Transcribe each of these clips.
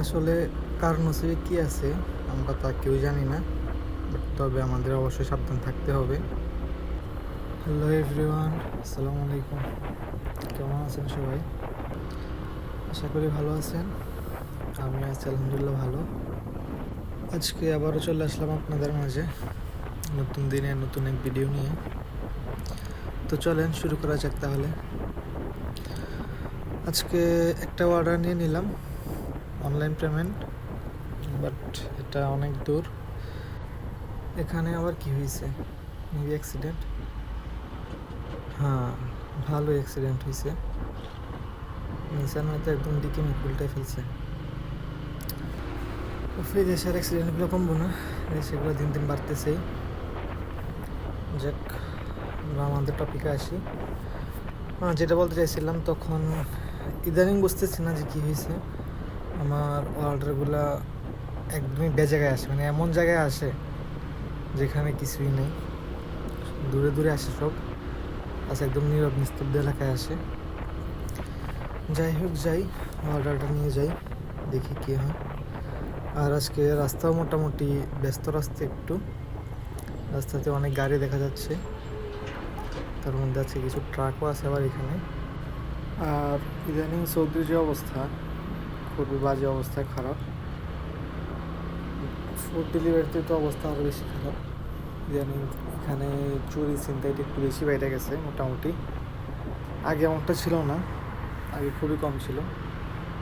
আসলে কার নসিবে কি আছে, আমরা তা কেউ জানি না তবে আমাদের অবশ্যই সাবধান থাকতে হবে। হ্যালো এভরিওয়ান আসসালামু আলাইকুম। কেমন আছেন সবাই? আশা করি ভালো আছেন। আমি আছি আলহামদুলিল্লাহ ভালো। আজকে আবারও চলে আসলাম আপনাদের মাঝে নতুন দিনে, নতুন এক ভিডিও নিয়ে। তো চলেন শুরু করা যাক তাহলে। আজকে একটা অর্ডার নিয়ে নিলাম। অনলাইন পেমেন্ট বাট এটা অনেক দূর। এখানে আবার কি হয়েছে? মেবি অ্যাক্সিডেন্ট হ্যাঁ ভালো অ্যাক্সিডেন্ট হয়েছে। নিসান হয়তো একদম দিকে মুখ উল্টে ফেলছে। ওফে দেশের অ্যাক্সিডেন্টগুলো কমবো না সেগুলো দিন দিন বাড়তেছেই যাক, আমরা আমাদের টপিকে আসি। যেটা বলতে চাইছিলাম, তখন ইদানিং বুঝতেছি না যে কী হয়েছে। আমার অর্ডারগুলো একদমই বে জায়গায় আসে মানে এমন জায়গায় আসে যেখানে কিছুই নেই। দূরে দূরে আসে সব আচ্ছা একদম নীরব নিস্তব্ধ এলাকায় আসে। যাই হোক, যাই, অর্ডারটা নিয়ে যাই, দেখি কী হয়। আর আজকে রাস্তাও মোটামুটি ব্যস্ত রাস্তা একটু। রাস্তাতে অনেক গাড়ি দেখা যাচ্ছে। তার মধ্যে আছে কিছু ট্রাকও আছে আবার এখানে। আর ইদানিং সৌদির যে অবস্থা খুবই বাজে অবস্থায় খারাপ। ফুড ডেলিভারিতে তো অবস্থা আরও বেশি খারাপ। ইদানিং এখানে চুরি চিন্তাইটা একটু বেশি বাইরে গেছে মোটামুটি। আগে এমনটা ছিল না, আগে খুবই কম ছিল।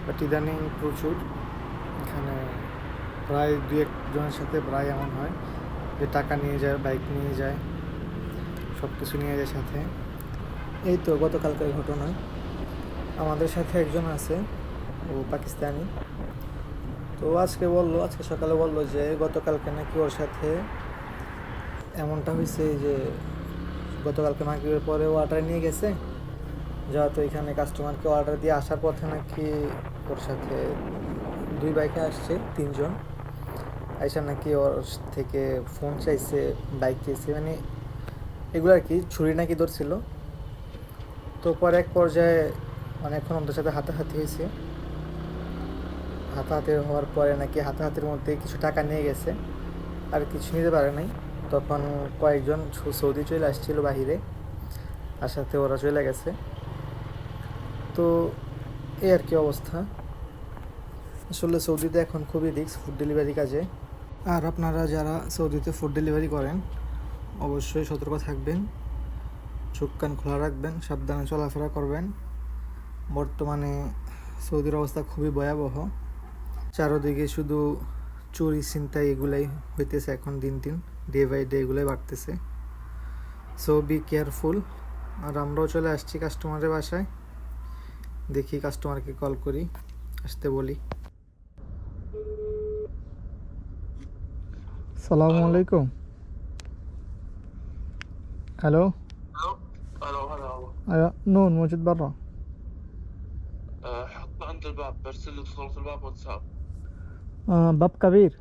বাট ইদানিং প্রচুর। এখানে প্রায় দু একজনের সাথে প্রায় এমন হয় যে টাকা নিয়ে যায় বাইক নিয়ে যায় সব কিছু নিয়ে যায় সাথে। এই তো গতকালকের ঘটনা আমাদের সাথে একজন আছে। ও পাকিস্তানি। তো আজকে বলল, আজকে সকালে বলল যে গতকালকে নাকি ওর সাথে এমনটা হয়েছে যে গতকালকে মাগরিবের পরে অর্ডার নিয়ে গেছে। যেহেতু এখানে কাস্টমারকে অর্ডার দিয়ে আসার পথে নাকি ওর সাথে দুই বাইকে আসছে, তিনজন। আইসা নাকি ওর থেকে ফোন চাইছে বাইক চাইছে মানে এগুলো আর কি, ছুরি নাকি ধরছিল। তো পরে এক পর্যায়ে অনেকক্ষণ ওদের সাথে হাতাহাতি হয়েছে। হাতাহাতি হওয়ার পরে নাকি হাতাহাতির মধ্যে কিছু টাকা নিয়ে গেছে আর কিছু নিতে পারে নাই। তখন কয়েকজন সৌদি চলে আসছিল বাহিরে। আর সাথে ওরা চলে গেছে। তো এই আর কি অবস্থা। আসলে সৌদিতে এখন খুবই রিক্স ফুড ডেলিভারি কাজে। আর আপনারা যারা সৌদিতে ফুড ডেলিভারি করেন, অবশ্যই সতর্ক থাকবেন। চোখ কান খোলা রাখবেন, সাবধানে চলাফেরা করবেন। বর্তমানে সৌদির অবস্থা খুবই ভয়াবহ। চারোদিকে শুধু চুরি ছিনতাই এগুলাই হইতেছে এখন দিন দিন ডে বাই ডে এগুলাই বাড়তেছে সো বি কেয়ারফুল আর আমরাও চলে আসছি কাস্টমারের বাসায় দেখি কাস্টমারকে কল করি আসতে বলি সালামু আলাইকুম হ্যালো الو هلا هلا أيوة نون موجود برا أه، حطه عند الباب برسل لك صورة الباب واتساب آه باب كبير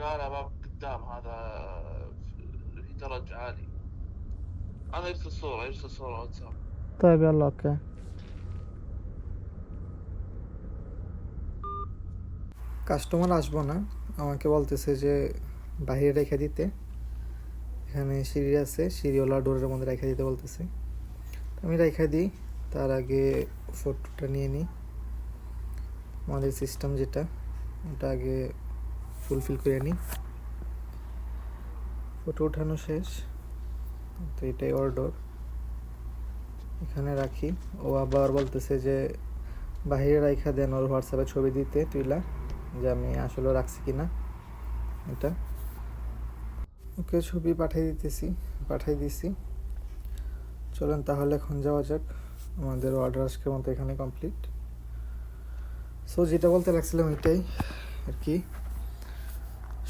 لا لا باب قدام هذا في درج عالي انا ارسل صورة ارسل صورة واتساب طيب يلا اوكي কাস্টমার আসবো না আমাকে বলতেছে যে বাইরে রেখে দিতে এখানে সিঁড়ি আছে সিঁড়িওয়ালা ডোরের মধ্যে রেখে দিতে বলতেছে আমি রেখে দিই তার আগে ফটোটা নিয়ে নিই আমাদের সিস্টেম যেটা, ওটা আগে ফুলফিল করে নিই। ফটো ওঠানো শেষ, তো এটাই অর্ডার এখানে রাখি। ও আবার বলতেছে যে, বাহিরে রাইখা দেন ওর হোয়াটসঅ্যাপে ছবি দিতে, তুইলা। যে আমি আসলে রাখছি কি না এটা। ওকে ছবি পাঠিয়ে দিতেছি, পাঠিয়ে দিছি। চলেন তাহলে এখন যাওয়া যাক। আমাদের অর্ডার আজকের মতো এখানে কমপ্লিট সো যেটা বলতে লাগছিলাম এটাই আর কি।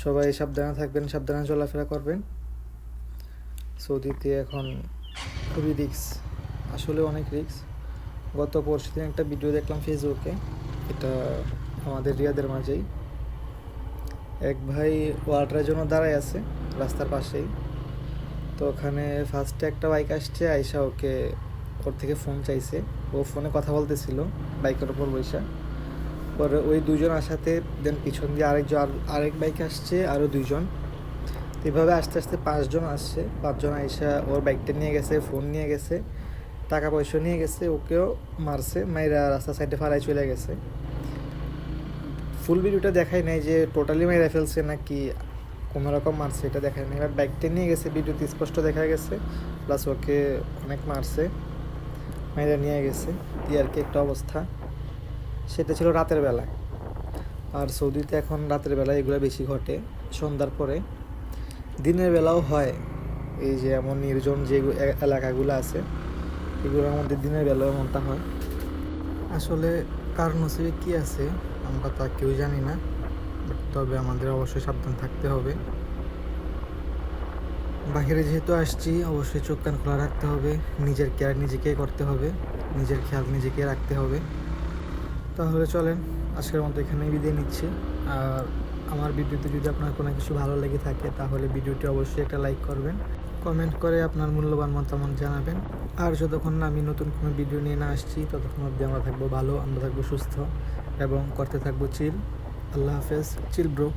সবাই সাবধানে থাকবেন, সাবধানে চলাফেরা করবেন। সৌদিতে এখন খুবই রিক্স আসলে অনেক রিক্স গত পরশু দিন একটা ভিডিও দেখলাম ফেসবুকে এটা আমাদের রিয়াদের মাঝেই। এক ভাই ওয়াটারের জন্য দাঁড়ায় আছে, রাস্তার পাশেই। তো ওখানে ফার্স্টে একটা বাইক আসছে, আইসা ওকে ওর থেকে ফোন চাইছে। ও ফোনে কথা বলতেছিল বাইকের ওপর বৈশা পরে ওই দুজন আসাতে দেন পিছন দিয়ে আরেকজন আর- আরেক বাইক আসছে আরও দুইজন। এভাবে আস্তে আস্তে পাঁচজন আসছে। পাঁচজন আইসা ওর বাইকটা নিয়ে গেছে ফোন নিয়ে গেছে টাকা পয়সা নিয়ে গেছে, ওকেও মারছে, মাইরা রাস্তা সাইডে ফালাই চলে গেছে। ফুল ভিডিওটা দেখাই নাই যে টোটালি মাইরা ফেলছে নাকি কোনো রকম মারছে, এটা দেখাই নাই। এবার বাইকটা নিয়ে গেছে ভিডিওতে স্পষ্ট দেখা গেছে প্লাস ওকে অনেক মারছে, মাইরা নিয়ে গেছে। এই আর কি একটা অবস্থা। সেটা ছিল রাতের বেলায় আর সৌদিতে এখন রাতের বেলায় এগুলো বেশি ঘটে। সন্ধ্যার পরে। দিনের বেলাও হয়। এই যে এমন নির্জন যে এলাকাগুলো আছে, এগুলোর মধ্যে দিনের বেলাও এমনটা হয়। আসলে কার নসিবে কী আছে, আমরা তা কেউ জানি না। তবে আমাদের অবশ্যই সাবধান থাকতে হবে। বাহিরে যেহেতু আসছি, অবশ্যই চোখ কান খোলা রাখতে হবে। নিজের কেয়ার নিজেকে করতে হবে। নিজের খেয়াল নিজেকে রাখতে হবে। তাহলে চলেন, আজকের মতো এখানেই বিদায় নিচ্ছি। আর আমার ভিডিওতে যদি আপনার কোনো কিছু ভালো লেগে থাকে, তাহলে ভিডিওটি অবশ্যই একটা লাইক করবেন। কমেন্ট করে আপনার মূল্যবান মতামত জানাবেন। আর যতক্ষণ না আমি নতুন কোনো ভিডিও নিয়ে না আসছি, ততক্ষণ অবধি আমরা থাকব ভালো, আমরা থাকব সুস্থ এবং করতে থাকব চিল আল্লাহ হাফেজ চিল ব্রো